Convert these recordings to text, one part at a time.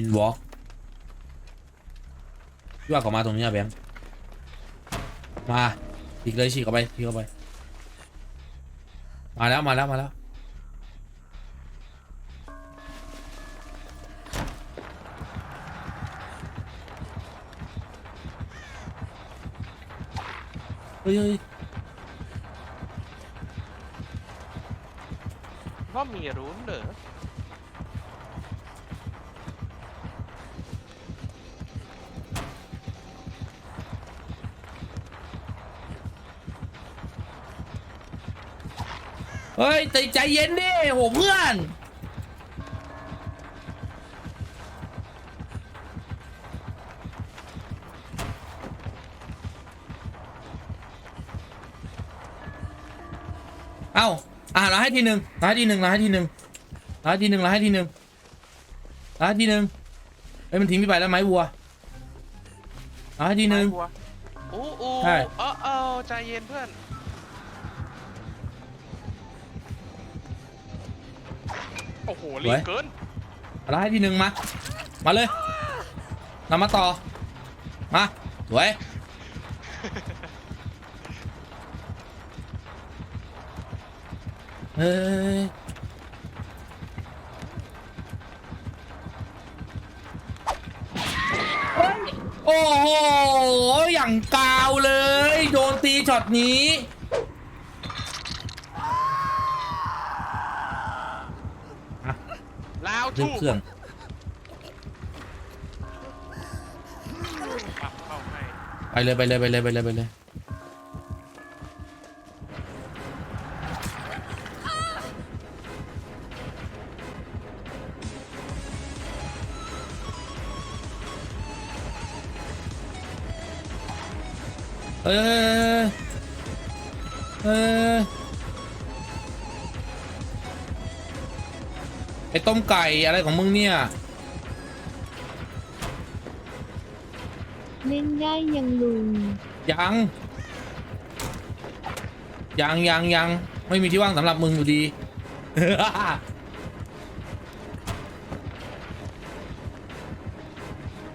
วินวอล์กพี่ว่าเขามาตรงนี้อะแบงมาฉีกเลยฉีกเข้าไปฉีกเข้าไป มาแล้วมาแล้วมาแล้วเฮ้ยเฮ้ยว่ามีรุ้นเหรอ เฮ้ยใจใจเย็นดิโหเพื่อนเอ้าอะเราให้ทีหนึ่งเราให้ทีหนึ่งเราให้ทีหนึ่งเราให้ทีหนึ่งเราให้ทีหนึ่งเราให้ทีหนึ่งเฮ้ยมันทิ้งพี่ไปแล้วไหมวัวเราให้ทีหนึ่งไม่กลัวอู้อู้ใช่ เออเออใจเย็นเพื่อน โอ้โหรีบเกินเราให้ทีหนึ่งมา มาเลยนำมาต่อ มาสวยเฮ้ยโอ้โห อย่างกาวเลย โดนตีช็อตนี้ ลาวดึทูงเครื่องปักเข้าให้ไปเลยไปเลยไปเลยไปเลยไปเลยเออเออ ไอต้มไก่อะไรของมึงเนี่ย เล่นได้ยังลุงยัง ยังยังยังไม่มีที่ว่างสำหรับมึงอยู่ดี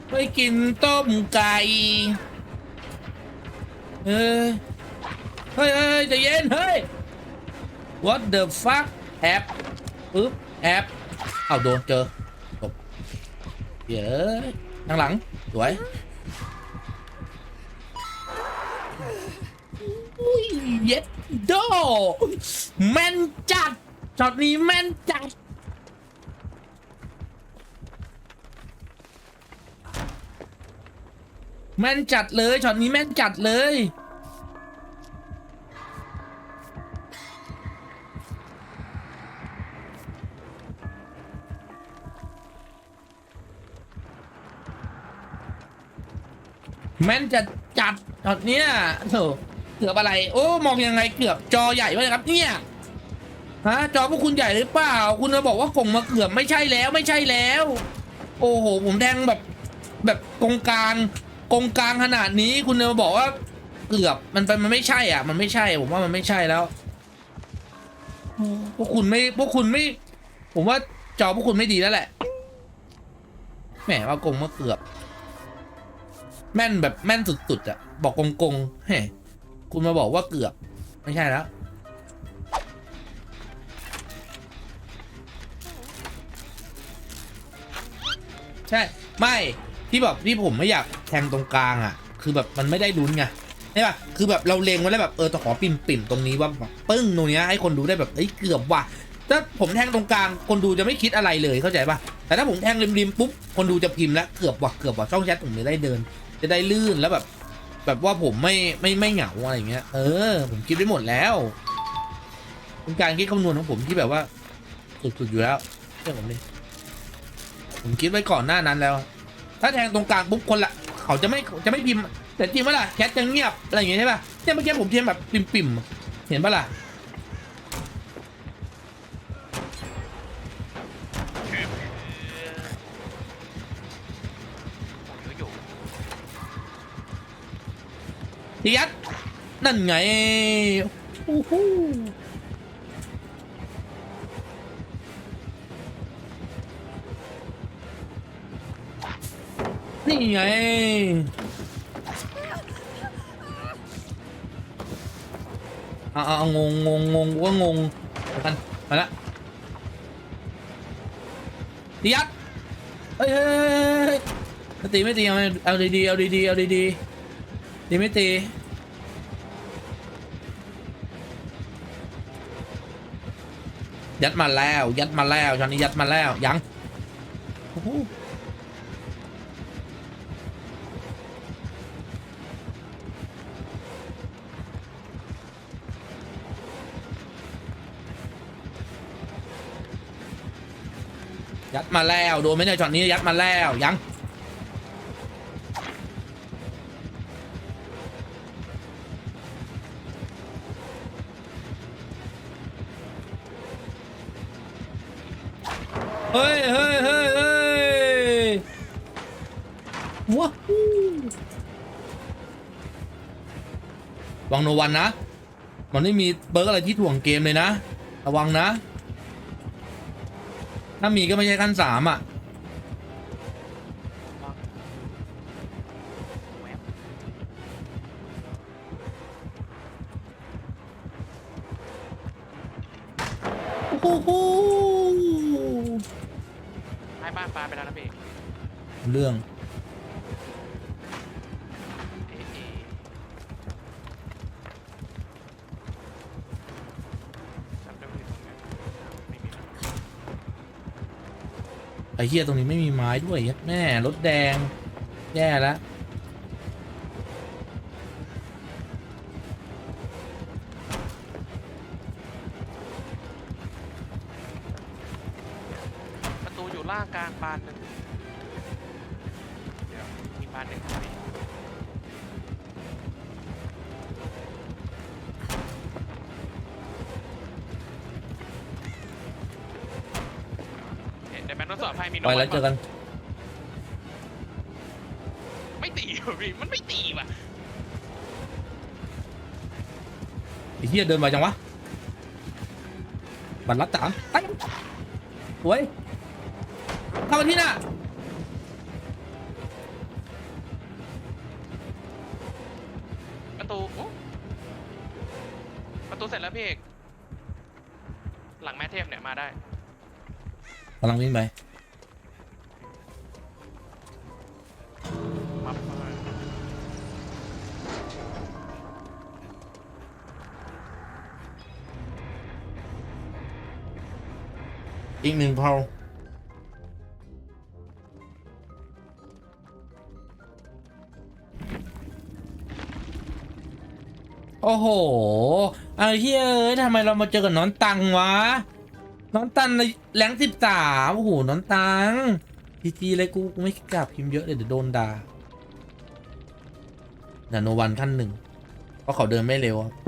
ไม่กินต้มไก่เฮ้ยเฮ้ยเฮ้ยใจเย็น เฮ้ย what the fuck แอบปึ๊บแอบเอาโดนเจอตบเย้ยนั่งหลัง สวยอุ้ยเย็ดโดแม่นจัดช็อตนี้แม่นจัดแม่นจัดเลยช็อตนี้แม่นจัดเลย แม่นจะจัดช็อตเนี้ยโถเกือบอะไร โอ้ มองยังไงเกือบจอใหญ่ไว้ครับ เนี่ยฮะจอพวกคุณใหญ่หรือเปล่า คุณมาบอกว่าคงมาเกือบไม่ใช่แล้วไม่ใช่แล้ว โอ้โห ผมแทงแบบ แบบกงกลางกงกลางขนาดนี้ คุณมาบอกว่าเกือบมันเป็นมันไม่ใช่อะ มันไม่ใช่ ผมว่ามันไม่ใช่แล้วพวกคุณไม่พวกคุณไม่ ผมว่าจอพวกคุณไม่ดีแล้วแหละแหมว่ากงมาเกือบ แม่นแบบแม่นสุดๆอะบอกกงๆเฮ้คุณมาบอกว่าเกือบ ไม่ใช่แล้วใช่ไม่ที่แบบที่ผมไม่อยากแทงตรงกลางอะคือแบบมันไม่ได้ลุ้นไงใช่ป่ะคือแบบเราเลงไว้แล้วแบบเออต้อขอปิ่มปิ่มตรงนี้ว่าแบบปึ้งตรงเนี้ยให้คนดูได้แบบเอ้ยเกือบว่ะถ้าผมแทงตรงกลางคนดูจะไม่คิดอะไรเลยเข้าใจป่ะแต่ถ้าผมแทงริมๆปุ๊บคนดูจะพิมพ์แล้วเกือบว่ะเกือบว่ะช่องแชทผมจะได้เดิน จะได้ลื่นแล้วแบบ แบบว่าผมไม่ไม่ไม่เหงาอะไรเงี้ย เออ ผมคิดไว้หมดแล้วเป็นการคิดคำนวณของผมที่แบบว่า สุดๆอยู่แล้วเชื่อผมดิผมคิดไว้ก่อนหน้านั้นแล้ว ถ้าแทงตรงกลางปุ๊บคนละ เขาจะไม่จะไม่พิมพ์ แต่จริงปะล่ะแคทจะเงียบอะไรอย่างเงี้ยใช่ป่ะเนี่ยเมื่อกี้ผมพิมพ์แบบปิ่มๆเห็นปะล่ะ ยัดนั่นไงอู้หูนี่ไงเอาอาเอางงงงงงว่างงเดี๋ยวกันมาละดิยัดเฮ้ยเฮ้ยเฮ้ยตีไม่ตีเอาเอาดีๆเอาดีๆเอาดีๆ ตีไม่ตียัดมาแล้ว ยัดมาแล้วตอนนี้ยัดมาแล้วยังยัดมาแล้วโดนไหมเนี่ยช็อตนี้ยัดมาแล้วยัง เฮ้ยเฮ้ยเฮ้ยเฮ้ยว้าววังโนวันนะ มันไม่มีเบิร์กอะไรที่ถ่วงเกมเลยนะ ระวังนะ ถ้ามีก็ไม่ใช่ขั้นสามอะ ให้บ้านปลาไปแล้วนะพี่เรื่องเอ๊ะเอ๊ะจำได้ว่าอยู่ตรงไหนไม่มีไอ้เฮียตรงนี้ไม่มีไม้ด้วยยัดแม่รถแดง แย่แล้ว ล่างกลางบานหนึ่งเดี๋ยวมีบานหนึ่งพี่เห็นเดี๋ยวแมนต้องสอบให้มีโน้ไปตแล้วเจอกัน ไม่ตีว่ะพี่มันไม่ตีว่ะไอ้เฮียเดินมาจังวะบันรัดจ๋าไปสวย เข้ามาที่น่ะประตูโอ้ประตูเสร็จแล้วพี่เอกหลังแม่เทพเนี่ยมาได้ กำลังวิ่งไปมามาอีกหนึ่งเพา โอ้โหไอ้เฮียเอ้ยทำไมเรามาเจอกับน้องตังวะ น้องตังในแรงสิบสามโอ้โห น้องตังพีจีเลยกูกูไม่กล้าพิมพ์เยอะเลยเดี๋ยวโดนด่านาโนวันขั้นหนึ่งเพราะเขาเดินไม่เร็วครับ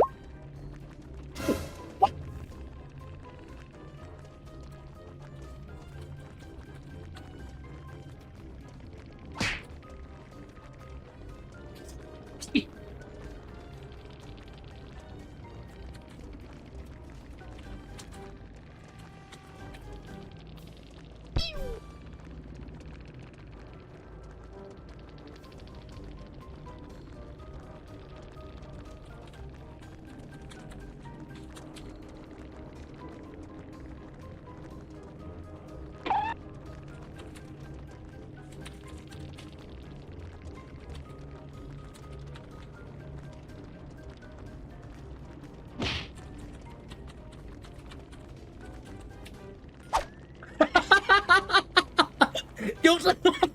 สมัย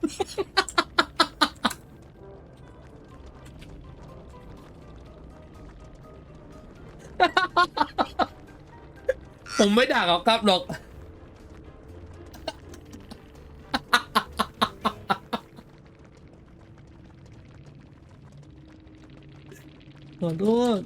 ผมไม่ด่าเขาครับหรอกขอโทษ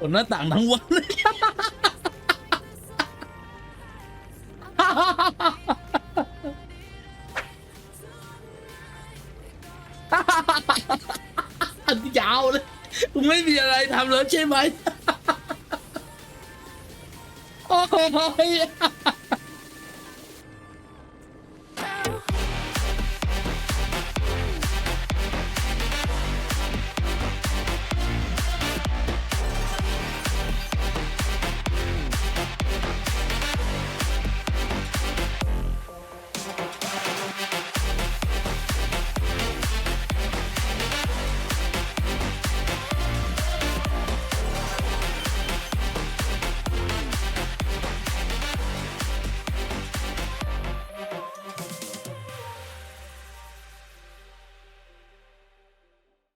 บนหน้าต่างทั้งวันเลยอันยาวเลยกูไม่มีอะไรทำแล้วใช่ไหม โอ้ย